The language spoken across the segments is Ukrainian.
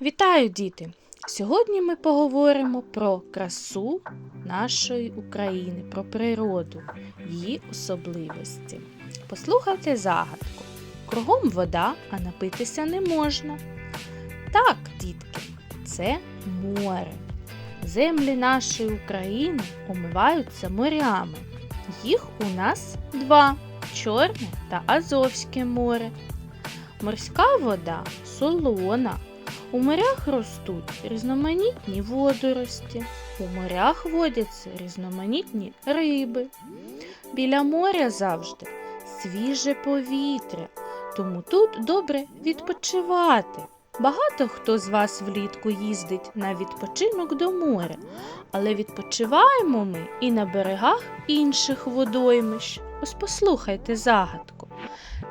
Вітаю, діти! Сьогодні ми поговоримо про красу нашої України, про природу, її особливості. Послухайте загадку. Кругом вода, а напитися не можна. Так, дітки, це море. Землі нашої України омиваються морями. Їх у нас два Чорне та Азовське море. Морська вода солона. У морях ростуть різноманітні водорості. У морях водяться різноманітні риби. Біля моря завжди свіже повітря, тому тут добре відпочивати. Багато хто з вас влітку їздить на відпочинок до моря, але відпочиваємо ми і на берегах інших водоймищ. Ось послухайте загадку.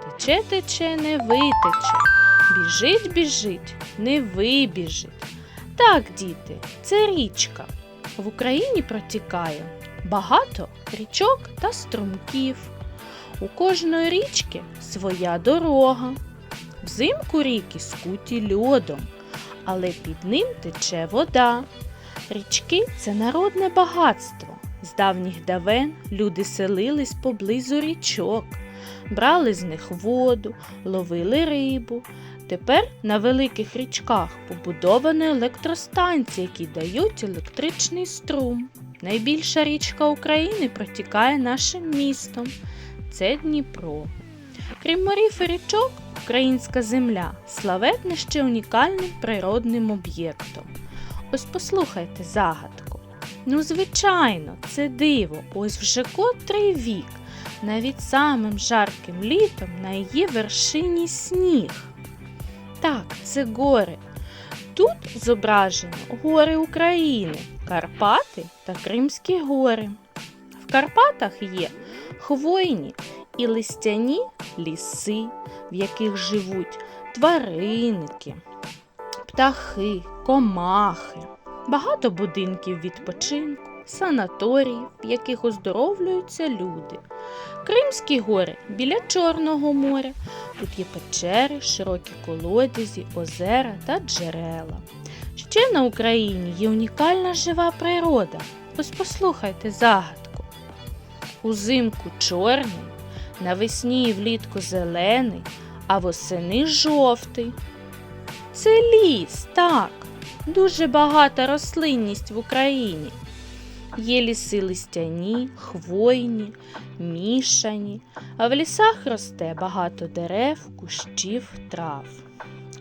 Тече, тече, не витече. Біжить, біжить, не вибіжить. Так, діти, це річка. В Україні протікає багато річок та струмків. У кожної річки своя дорога. Взимку ріки скуті льодом, але під ним тече вода. Річки це народне багатство. З давніх давен люди селились поблизу річок, брали з них воду, ловили рибу. Тепер на великих річках побудовані електростанції, які дають електричний струм. Найбільша річка України протікає нашим містом. Це Дніпро. Крім морів і річок, українська земля славетна ще унікальним природним об'єктом. Ось послухайте загадку. Ну, звичайно, це диво, ось вже котрий вік, навіть самим жарким літом на її вершині сніг. Так, це гори. Тут зображено гори України, Карпати та Кримські гори. В Карпатах є хвойні і листяні ліси, в яких живуть тваринки, птахи, комахи, багато будинків відпочинку, санаторіїв, в яких оздоровлюються люди. Кримські гори біля Чорного моря. Тут є печери, широкі колодязі, озера та джерела. Ще на Україні є унікальна жива природа. Ось послухайте загадку. Узимку чорний, навесні і влітку зелений, а восени жовтий. Це ліс, так, дуже багата рослинність в Україні. Є ліси листяні, хвойні, мішані, а в лісах росте багато дерев, кущів, трав.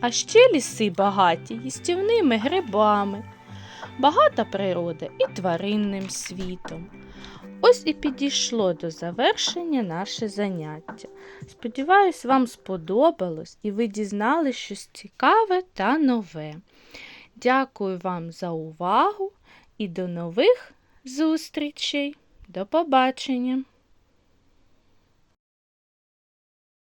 А ще ліси багаті їстівними грибами, багата природа і тваринним світом. Ось і підійшло до завершення наше заняття. Сподіваюсь, вам сподобалось і ви дізнали щось цікаве та нове. Дякую вам за увагу і до нових зустрічей. До побачення!